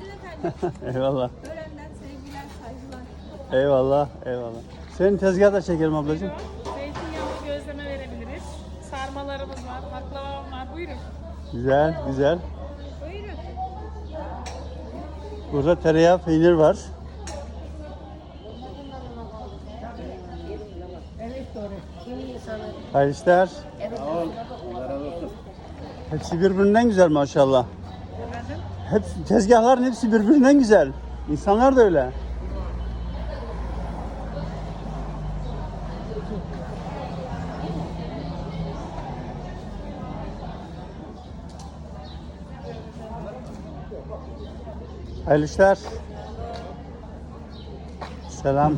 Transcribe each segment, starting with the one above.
Günaydın efendim. eyvallah. Öğrenden sevgiler, saygılar. Eyvallah. Eyvallah. Senin tezgahı da çekelim ablacığım. Zeytinyağlı gözleme verebiliriz. Sarmalarımız var, baklavam var. Buyurun. Güzel, güzel. Buyurun. Burada tereyağı, peynir var. Hayırlı işler. Hepsi birbirinden güzel maşallah. Hepsi, tezgahların hepsi birbirinden güzel. İnsanlar da öyle. Hayırlı işler. Selam.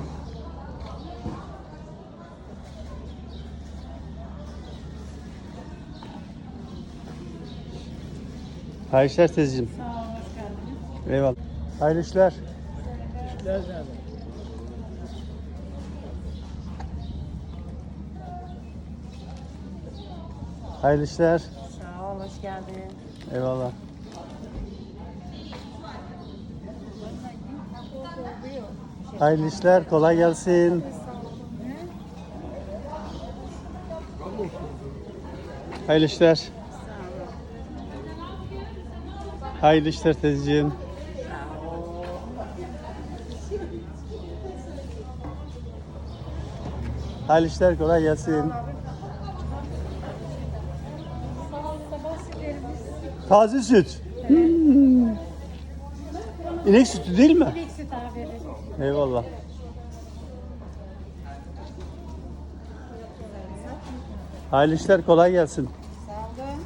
Hayırlı işler teyzeciğim. Sağ olun, hoş geldiniz. Eyvallah. Hayırlı işler. Hayırlı işler. Sağ ol, hoş geldin. Eyvallah. Hayırlı işler, kolay gelsin. Hayırlı işler. Hayırlı işler teyzeciğim. Hayırlı işler, kolay gelsin. Taze süt. Hmm. İnek sütü değil mi? İlk süt abi. Eyvallah. Hayırlı işler kolay gelsin. Sağ olun.